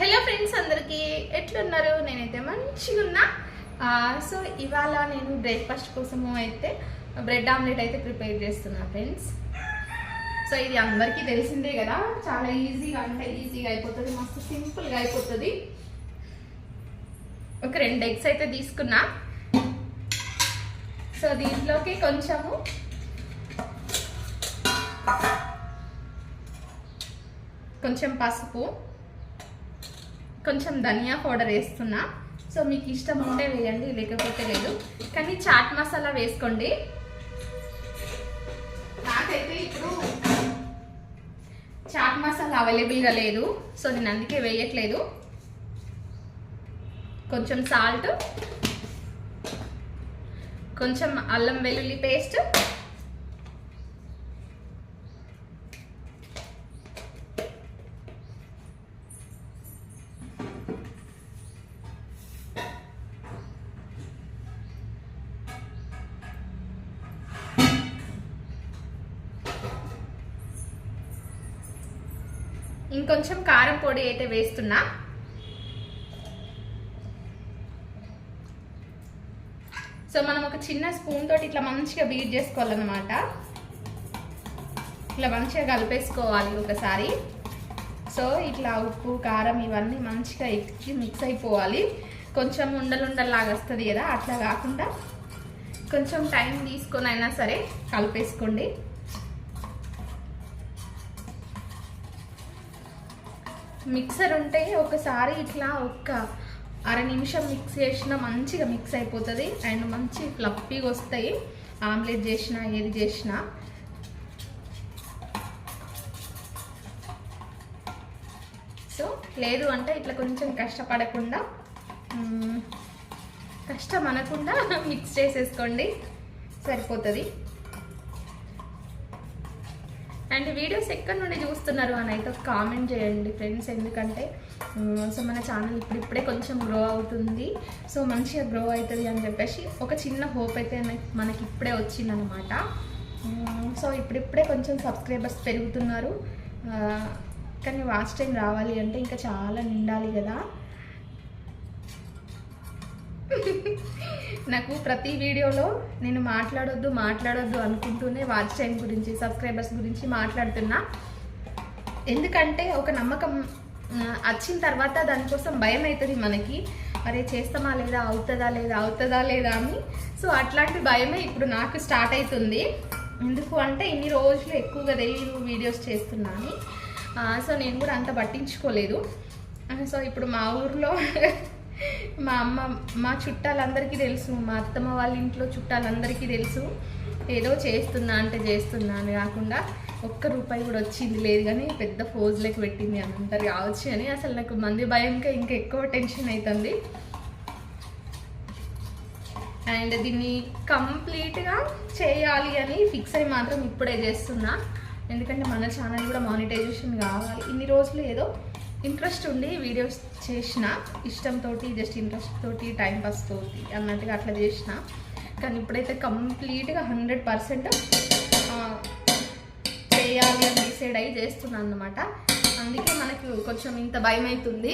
Hello friends అందరికీ ఎట్లున్నారు? నేనైతే మంచిగా ఉన్నా సో ఇవాళ నేను బ్రేక్ఫాస్ట్ కోసము అయితే బ్రెడ్ ఆమ్లెట్ అయితే ప్రిపేర్ చేస్తున్నా ఫ్రెండ్స్ సో ఇది అందరికీ తెలిసిందే కదా చాలా ఈజీగా అంటే ఈజీగా అయిపోతుంది మస్తు సింపుల్గా అయిపోతుంది. ఒక రెండు ఎగ్స్ అయితే తీసుకున్నా. సో దీంట్లోకి కొంచెము కొంచెం పసుపు. కొంచెం ధనియా పౌడర్ వేస్తున్నా. సో మీకు ఇష్టం ఉంటే వేయండి లేకపోతే లేదు. కానీ చాట్ మసాలా వేసుకోండి. నాకైతే ఇప్పుడు చాట్ మసాలా అవైలబుల్గా లేదు. సో నేను అందుకే వేయట్లేదు. కొంచెం సాల్ట్ కొంచెం అల్లం వెల్లుల్లి పేస్ట్ ఇంకొంచెం కారం పొడి అయితే వేస్తున్నా. సో మనం ఒక చిన్న స్పూన్ తోటి ఇట్లా మంచిగా బీట్ చేసుకోవాలన్నమాట. ఇట్లా మంచిగా కలిపేసుకోవాలి ఒకసారి. సో ఇట్లా ఉప్పు కారం ఇవన్నీ మంచిగా ఎక్కి మిక్స్ అయిపోవాలి. కొంచెం ఉండలుండల్లాగా వస్తుంది కదా అట్లా కాకుండా కొంచెం టైం తీసుకొని అయినా సరే కలిపేసుకోండి. మిక్సర్ ఉంటే ఒకసారి ఇట్లా ఒక్క అర నిమిషం మిక్స్ చేసినా మంచిగా మిక్స్ అయిపోతుంది అండ్ మంచి ఫ్లప్పీగా వస్తాయి. ఆమ్లెట్ చేసినా ఏది చేసినా. సో లేదు అంటే ఇట్లా కొంచెం కష్టపడకుండా కష్టం అనకుండా మిక్స్ చేసేసుకోండి. సరిపోతుంది. వీడియోస్ ఎక్కడి నుండి చూస్తున్నారు అని అయితే ఒక కామెంట్ చేయండి ఫ్రెండ్స్ ఎందుకంటే సో మన ఛానల్ ఇప్పుడిప్పుడే కొంచెం గ్రో అవుతుంది. సో మంచిగా గ్రో అవుతుంది అని చెప్పేసి ఒక చిన్న హోప్ అయితే మనకి- మనకి ఇప్పుడే వచ్చిందనమాట సో ఇప్పుడిప్పుడే కొంచెం సబ్స్క్రైబర్స్ పెరుగుతున్నారు. కానీ వాచ్ టైం రావాలి అంటే ఇంకా చాలా నిండాలి కదా. నాకు ప్రతి వీడియోలో నేను మాట్లాడొద్దు మాట్లాడొద్దు అనుకుంటూనే వాచ్ టైం గురించి సబ్స్క్రైబర్స్ గురించి మాట్లాడుతున్నా. ఎందుకంటే ఒక నమ్మకం వచ్చిన తర్వాత దానికోసం భయం అవుతుంది మనకి. అరే చేస్తామా లేదా అవుతుందా లేదా అవుతుందా లేదా అని. సో అట్లాంటి భయమే ఇప్పుడు నాకు స్టార్ట్ అవుతుంది ఎందుకు అంటే ఇన్ని రోజులు ఎక్కువగా తెలియదు వీడియోస్ చేస్తున్నాను సో నేను కూడా అంత పట్టించుకోలేదు. సో ఇప్పుడు మా ఊర్లో మా అమ్మ మా చుట్టాలందరికీ తెలుసు. మా అత్తమ్మ వాళ్ళ ఇంట్లో చుట్టాలందరికీ తెలుసు. ఏదో చేస్తున్నా అంటే చేస్తున్నా అని కాకుండా ఒక్క రూపాయి కూడా వచ్చింది లేదు కానీ పెద్ద ఫోజ్లకు పెట్టింది అని అంటారు కావచ్చు అని. అసలు నాకు మంది భయంగా ఇంకా ఎక్కువ టెన్షన్ అవుతుంది. అండ్ దీన్ని కంప్లీట్గా చేయాలి అని ఫిక్స్ అయి మాత్రం ఇప్పుడే చేస్తున్నా. ఎందుకంటే మన ఛానల్ కూడా మానిటైజేషన్ కావాలి. ఇన్ని రోజులు ఏదో ఇంట్రెస్ట్ ఉండి వీడియోస్ చేసిన ఇష్టంతో జస్ట్ ఇంట్రెస్ట్ తోటి టైం పాస్ తోటి అన్నట్టుగా అట్లా చేసిన. కానీ ఇప్పుడైతే కంప్లీట్గా హండ్రెడ్ పర్సెంట్ చేయాలి అని డిసైడ్ అయ్యి చేస్తున్నాను అన్నమాట. అందుకే మనకు కొంచెం ఇంత భయం అవుతుంది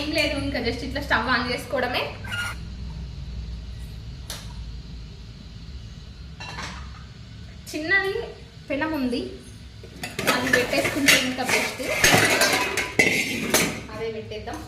ఏం లేదు ఇంకా జస్ట్ ఇట్లా స్టవ్ ఆన్ చేసుకోవడమే. చిన్నది పెనం ఉంది. అది పెట్టేసుకుంటే ఇంకా బెస్ట్ అదే పెట్టేద్దాం.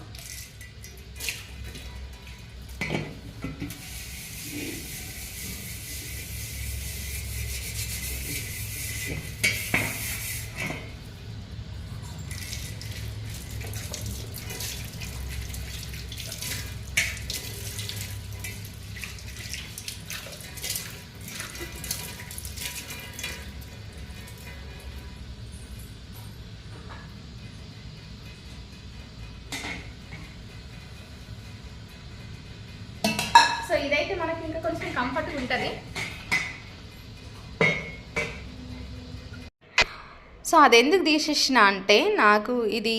కంఫర్ట్గా ఉంటుంది. సో అది ఎందుకు తీసేసిన అంటే నాకు ఇది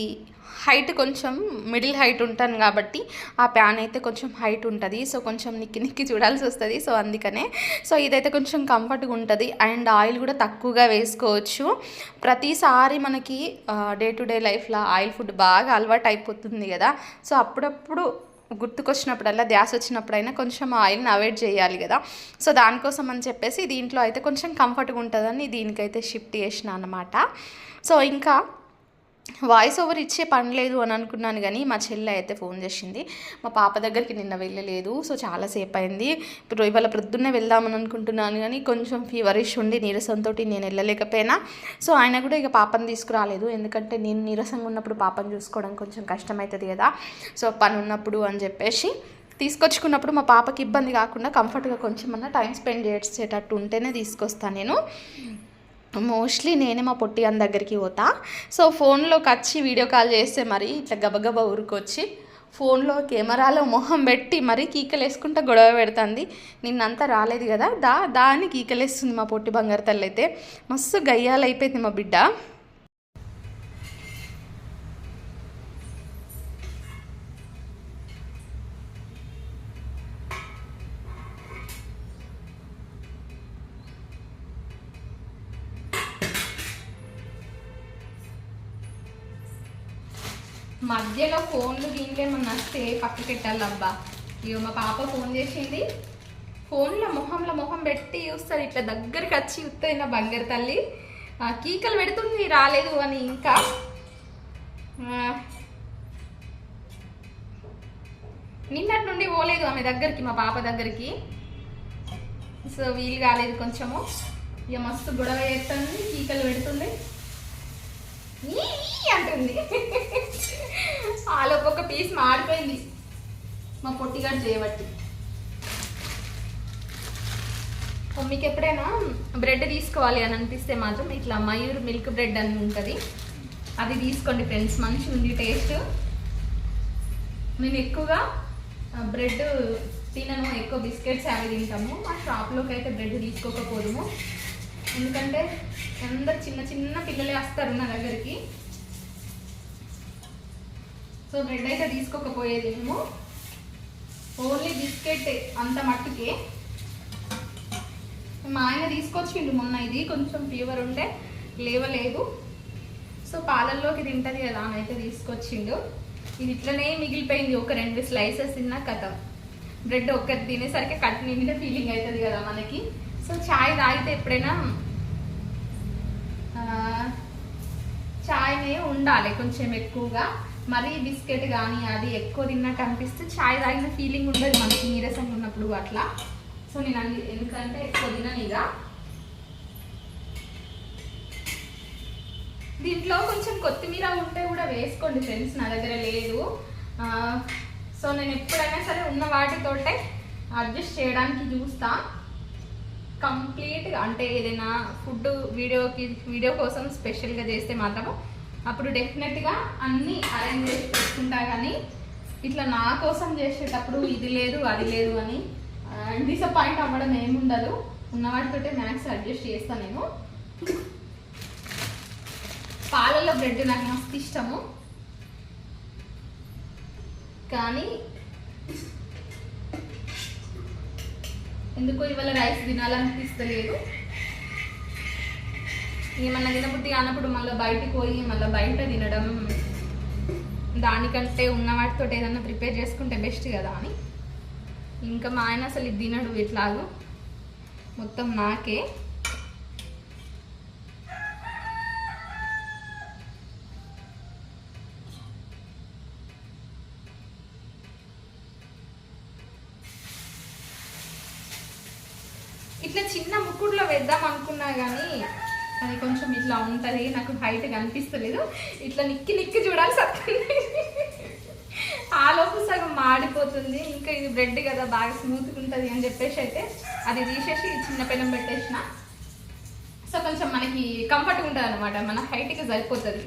హైట్ కొంచెం మిడిల్ హైట్ ఉంటాను కాబట్టి ఆ ప్యాన్ అయితే కొంచెం హైట్ ఉంటుంది. సో కొంచెం నిక్కి నిక్కి చూడాల్సి వస్తుంది. సో అందుకనే సో ఇదైతే కొంచెం కంఫర్ట్గా ఉంటుంది. అండ్ ఆయిల్ కూడా తక్కువగా వేసుకోవచ్చు. ప్రతిసారి మనకి డే టు డే లైఫ్లో ఆయిల్ ఫుడ్ బాగా అలవాటు అయిపోతుంది కదా. సో అప్పుడప్పుడు గుర్తుకొచ్చినప్పుడల్లా ధ్యాస వచ్చినప్పుడైనా కొంచెం ఆయిల్ని అవాయిడ్ చేయాలి కదా. సో దానికోసం అని చెప్పేసి దీంట్లో అయితే కొంచెం కంఫర్ట్గా ఉంటుందని దీనికైతే షిఫ్ట్ చేసిన అనమాట సో ఇంకా వాయిస్ ఓవర్ ఇచ్చే పని లేదు అని అనుకున్నాను కానీ మా చెల్లె అయితే ఫోన్ చేసింది. మా పాప దగ్గరికి నిన్న వెళ్ళలేదు. సో చాలాసేపు అయింది. ఇప్పుడు ఇవాళ ప్రొద్దున్నే వెళ్దామని అనుకుంటున్నాను కానీ కొంచెం ఫీవరిష్ ఉండి నీరసంతో నేను వెళ్ళలేకపోయినా. సో ఆయన కూడా ఇక పాపని తీసుకురాలేదు. ఎందుకంటే నేను నీరసంగా ఉన్నప్పుడు పాపని చూసుకోవడం కొంచెం కష్టమవుతుంది కదా. సో పని ఉన్నప్పుడు అని చెప్పేసి తీసుకొచ్చుకున్నప్పుడు మా పాపకి ఇబ్బంది కాకుండా కంఫర్ట్గా కొంచెం అన్న టైం స్పెండ్ చేసేటట్టు ఉంటేనే తీసుకొస్తాను నేను. మోస్ట్లీ నేనే మా పొట్టి అని దగ్గరికి పోతా. సో ఫోన్లోకి వచ్చి వీడియో కాల్ చేస్తే మరి ఇట్లా గబగబా ఊరుకొచ్చి ఫోన్లో కెమెరాలో మొహం పెట్టి మరీ కీకలేసుకుంటా గొడవ పెడుతుంది. నిన్నంతా రాలేదు కదా? దా దాన్ని కీకలేస్తుంది మా పొట్టి బంగారు తల్లి అయితే. మస్తు గయ్యాలైపోయింది మా బిడ్డ. మధ్యలో ఫోన్లు దీంట్లో ఏమన్నా వస్తే పక్కకి పెట్టాలబ్బా ఇగో మా పాప ఫోన్ చేసింది. ఫోన్లో మొహంలో మొహం పెట్టి చూస్తుంది ఇట్లా దగ్గరికి వచ్చి చూస్తుంది నా బంగారు తల్లి. కీకలు పెడుతుంది రాలేదు అని ఇంకా. నిన్నటి నుండి పోలేదు ఆమె దగ్గరికి మా పాప దగ్గరికి. సో వీలు కాలేదు కొంచెము. ఇక మస్తు గొడవ చేస్తుంది కీకలు పెడుతుంది. అంటుంది. ఆలోపు ఒక పీస్ మాడిపోయింది. మా పొట్టిగాడు చేయబట్టి. మీకు ఎప్పుడైనా బ్రెడ్ తీసుకోవాలి అని అనిపిస్తే మాత్రం ఇట్లా మయూర్ మిల్క్ బ్రెడ్ అని ఉంటుంది. అది తీసుకోండి ఫ్రెండ్స్ మంచి ఉంది టేస్ట్. మేము ఎక్కువగా బ్రెడ్ తినను ఎక్కువ బిస్కెట్స్ అవి తింటాము. మా షాప్లోకి అయితే బ్రెడ్ తీసుకోకపోదుము. ఎందుకంటే అందరు చిన్న చిన్న పిల్లలే వస్తారు నా దగ్గరికి. సో బ్రెడ్ అయితే తీసుకోకపోయేది మేము. ఓన్లీ బిస్కెట్ అంత మట్టుకే. మా ఆయన తీసుకొచ్చిండు మొన్న ఇది కొంచెం ఫీవర్ ఉంటే లేవలేదు. సో పాలల్లోకి తింటది కదా అని అయితే తీసుకొచ్చిండు. ఇది ఇట్లనే మిగిలిపోయింది ఒక రెండు స్లైసెస్ తిన్నా కథ. బ్రెడ్ ఒక్కటి తినేసరికి కట్ నిండిన ఫీలింగ్ అవుతుంది కదా మనకి. సో చాయ్ తాగితే ఎప్పుడైనా చాయ్నే ఉండాలి కొంచెం ఎక్కువగా. మరీ బిస్కెట్ కానీ అది ఎక్కువ తిన్నట్టు అనిపిస్తే చాయ్ తాగిన ఫీలింగ్ ఉండదు మనకి నీరసంగా ఉన్నప్పుడు అట్లా. సో నేను అది ఎందుకంటే ఎక్కువ తినను ఇక. దీంట్లో కొంచెం కొత్తిమీర ఉంటే కూడా వేసుకోండి ఫ్రెండ్స్ నా దగ్గర లేదు. సో నేను ఎప్పుడైనా సరే ఉన్న వాటితోటే అడ్జస్ట్ చేయడానికి చూస్తా. కంప్లీట్గా అంటే ఏదైనా ఫుడ్ వీడియోకి వీడియో కోసం స్పెషల్గా చేస్తే మాత్రము అప్పుడు డెఫినెట్గా అన్నీ అరేంజ్ చేసి పెట్టుకుంటా కానీ ఇట్లా నా కోసం చేసేటప్పుడు ఇది లేదు అది లేదు అని డిసప్పాయింట్ అవ్వడం ఏముండదు. ఉన్నవాటితోటే మ్యాక్స్ అడ్జస్ట్ చేస్తాను నేను. పాలల్లో బ్రెడ్ నాకు మస్తు ఇష్టము. కానీ ఎందుకో ఇవాళ రైస్ తినాలనిపిస్తలేదు. ఏమన్నా తినబుద్ధి కానప్పుడు మళ్ళీ బయటకు పోయి మళ్ళీ బయట తినడం దానికంటే ఉన్న వాటితో ఏదన్నా ప్రిపేర్ చేసుకుంటే బెస్ట్ కదా అని. ఇంకా మా ఆయన అసలు ఇది తినడు ఎట్లాగో. మొత్తం నాకే. ఇట్లా చిన్న ముక్కుడులో వేద్దాం అనుకున్నా కానీ అది కొంచెం ఇట్లా ఉంటుంది నాకు హైట్ కనిపిస్తలేదు. ఇట్లా నిక్కి నిక్కి చూడాల్సి వస్తుంది ఆలోపు సగం మాడిపోతుంది. ఇంకా ఇది బ్రెడ్ కదా బాగా స్మూత్గా ఉంటుంది అని చెప్పేసి అయితే అది తీసేసి చిన్న పెనం పెట్టేసిన. సో కొంచెం మనకి కంఫర్ట్గా ఉంటుంది అనమాట మన హైట్కి సరిపోతుంది.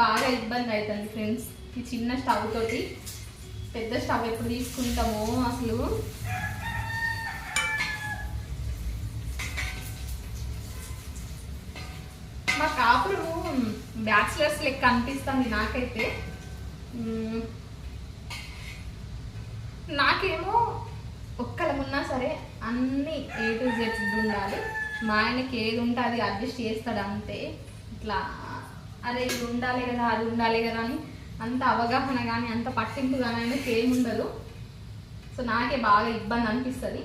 బాగా ఇబ్బంది అవుతుంది ఫ్రెండ్స్ ఈ చిన్న స్టవ్ తోటి పెద్ద స్టవ్ ఎప్పుడు తీసుకుంటామో అసలు. మా కాపురము బ్యాచిలర్స్ లెక్క అనిపిస్తుంది నాకైతే. నాకేమో ఒక్కలమున్నా సరే అన్ని ఏ టు జెడ్ ఉండాలి. మా ఆయనకి ఏది ఉంటే అది అడ్జస్ట్ చేస్తాడు అంతే. ఇట్లా అరే ఇది ఉండాలి కదా అది ఉండాలి కదా అని అంత అవగాహన కానీ అంత పట్టింపు కానీ ఆయనకి ఏమి ఉండదు సో నాకే బాగా ఇబ్బంది అనిపిస్తుంది.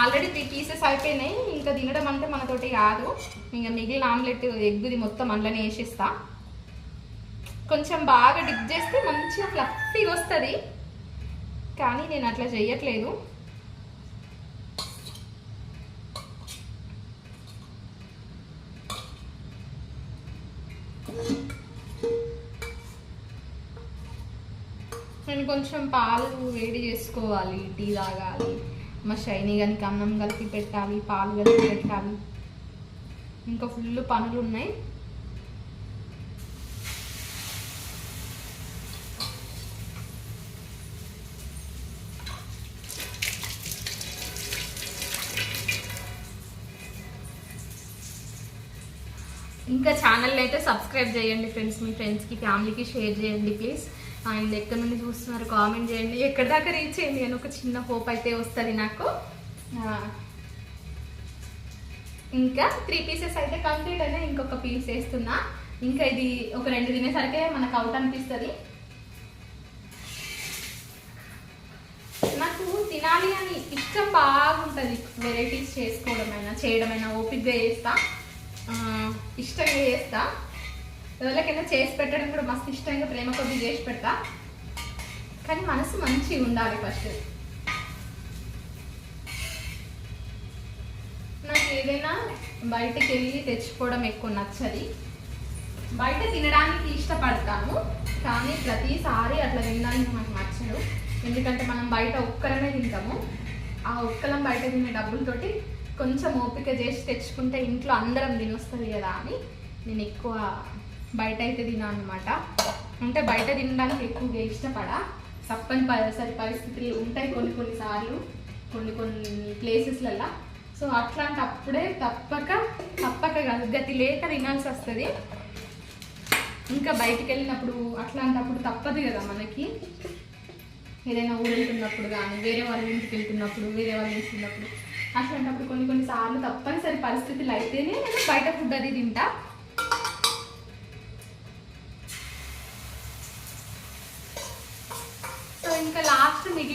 ఆల్రెడీ త్రీ పీసెస్ అయిపోయినాయి. ఇంకా తినడం అంటే మనతోటి కాదు. ఇంకా మిగిలిన ఆమ్లెట్ ఎగ్గుది మొత్తం అందులోనే వేసేస్తా. కొంచెం బాగా డిప్ చేస్తే మంచిగా ఫ్లఫీగా వస్తుంది. కానీ నేను అట్లా చెయ్యట్లేదు. నేను కొంచెం పాలు వేడి చేసుకోవాలి టీ తాగాలి. మా షైనీ గారికి అన్నం కలిపి పెట్టాలి పాలు కలిపి పెట్టాలి. ఇంకా ఫుల్ పనులు ఉన్నాయి. ఇంకా ఛానల్ అయితే సబ్స్క్రైబ్ చేయండి ఫ్రెండ్స్ మీ ఫ్రెండ్స్కి ఫ్యామిలీకి షేర్ చేయండి ప్లీజ్. అండ్ ఎక్కడి నుండి చూస్తున్నారు కామెంట్ చేయండి. ఎక్కడి దాకా రీచ్ చేయండి అని ఒక చిన్న హోప్ అయితే వస్తుంది నాకు. ఇంకా త్రీ పీసెస్ అయితే కంప్లీట్ అయినా ఇంకొక పీస్ వేస్తున్నా. ఇంకా ఇది ఒక రెండు తినేసరికే మనకు అవుట్ అనిపిస్తుంది. నాకు తినాలి అని ఇష్టం బాగుంటుంది వెరైటీస్ చేసుకోవడమైనా చేయడమైనా ఓపిక్గా చేస్తా. ఇష్టంగా చేస్తా. ఎవరికైనా చేసి పెట్టడం కూడా మస్తు ఇష్టంగా ప్రేమ కొద్ది చేసి పెడతా. కానీ మనసు మంచిగా ఉండాలి ఫస్ట్. నాకు ఏదైనా బయటకు వెళ్ళి తెచ్చుకోవడం ఎక్కువ నచ్చది. బయట తినడానికి ఇష్టపడతాను కానీ ప్రతిసారి అట్లా తినడానికి మనకు నచ్చదు. ఎందుకంటే మనం బయట ఒక్కరమే తింటాము. ఆ ఒక్కలం బయట తినే డబ్బులతోటి కొంచెం ఓపిక చేసి తెచ్చుకుంటే ఇంట్లో అందరం తినొస్తుంది కదా అని నేను ఎక్కువ బయట అయితే తినా అనమాట అంటే బయట తినడానికి ఎక్కువగా ఇష్టపడా. తప్పని పరిసరి పరిస్థితులు ఉంటాయి కొన్ని కొన్ని సార్లు కొన్ని కొన్ని ప్లేసెస్లలో. సో అట్లాంటప్పుడే తప్పక తప్పక కాదు గతి లేక తినాల్సి వస్తుంది. ఇంకా బయటికి వెళ్ళినప్పుడు అట్లాంటప్పుడు తప్పదు కదా మనకి. ఏదైనా ఊరు వెళ్తున్నప్పుడు కానీ వేరే వాళ్ళ ఇంటికి వెళ్తున్నప్పుడు వేరే వాళ్ళు ఇంటికి అట్లాంటప్పుడు కొన్ని కొన్ని సార్లు తప్పనిసరి పరిస్థితులు అయితేనే నేను బయట ఫుడ్ అది తింటా.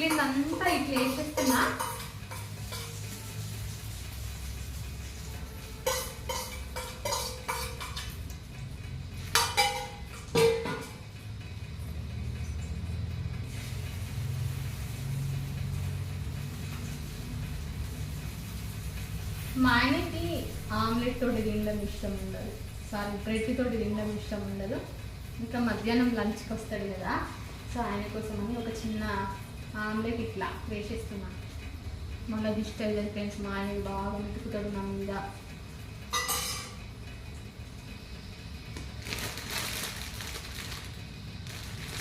లాస్ట్ అంతా ఇట్లా వేసేస్తున్నా మా ఆయనకి ఆమ్లెట్ తోటి తినడం ఇష్టం ఉండదు. సారీ బ్రెడ్ తోటి తినడం ఇష్టం ఉండదు. ఇంకా మధ్యాహ్నం లంచ్కి వస్తాడు కదా సో ఆయన కోసం అని ఒక చిన్న ఆమ్లెట్ ఇట్లా వేసేస్తున్నా. మళ్ళీ దిష్టి వెళ్ళదు ఫ్రెండ్స్ మా ఆయన బాగా మెతుకుతాడు నా మీద.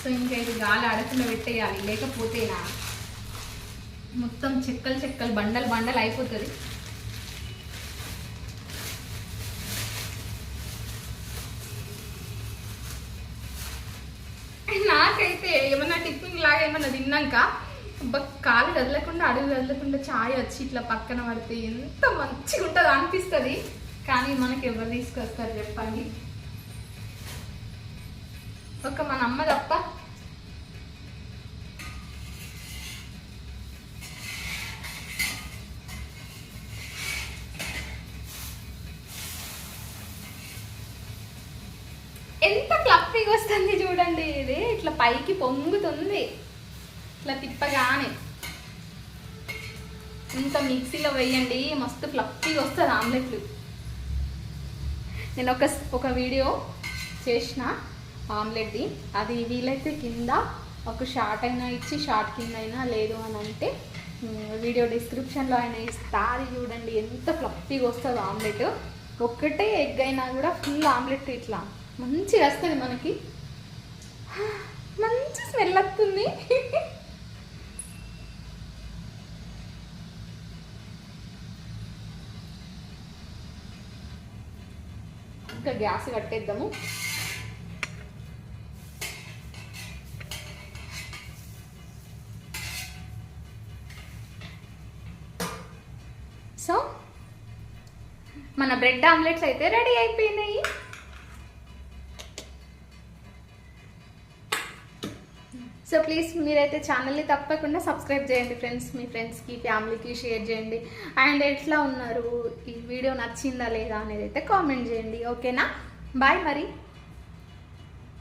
సో ఇంకా ఇది గాలి అడకుండా పెట్టేయాలి లేకపోతేనా? మొత్తం చెక్కలు చెక్కలు బండలు బండలు అయిపోతుంది నాకైతే ఏమన్నా టిఫిన్ లాగా ఏమన్నా తిన్నాక కాలు కదలకుండా అడుగు కదలకుండా ఛాయ్ వచ్చి ఇట్లా పక్కన పడితే ఎంత మంచిగా ఉంటుందో అనిపిస్తుంది. కానీ మనకి ఎవరు తీసుకొస్తారు చెప్పండి. ఒక మన అమ్మ తప్ప. ఎంత క్లఫీగా వస్తుంది చూడండి ఇది. ఇట్లా పైకి పొంగుతుంది. ఇట్లా తిప్పగానే. ఇంత మిక్సీలో వేయండి మస్తు ఫ్లఫీగా వస్తుంది ఆమ్లెట్లు. నేను ఒక ఒక వీడియో చేసిన ఆమ్లెట్ది. అది వీలైతే కింద ఒక షార్ట్ అయినా ఇచ్చి షార్ట్ కింద అయినా లేదు అని అంటే వీడియో డిస్క్రిప్షన్లో అయినా ఇస్తారు చూడండి ఎంత ఫ్లఫీగా వస్తుంది ఆమ్లెట్. ఒక్కటే ఎగ్ అయినా కూడా ఫుల్ ఆమ్లెట్ ఇట్లా. మంచిగా వస్తుంది మనకి. మంచి స్మెల్ వస్తుంది. ఇంకా గ్యాస్ కట్టేద్దాము. సో మన బ్రెడ్ ఆమ్లెట్స్ అయితే రెడీ అయిపోయినాయి. సో ప్లీజ్ మీరైతే ఛానల్ని తప్పకుండా సబ్స్క్రైబ్ చేయండి ఫ్రెండ్స్ మీ ఫ్రెండ్స్కి ఫ్యామిలీకి షేర్ చేయండి. అండ్ ఎట్లా ఉన్నారు? ఈ వీడియో నచ్చిందా లేదా అనేది అయితే కామెంట్ చేయండి. ఓకేనా బాయ్ మరి.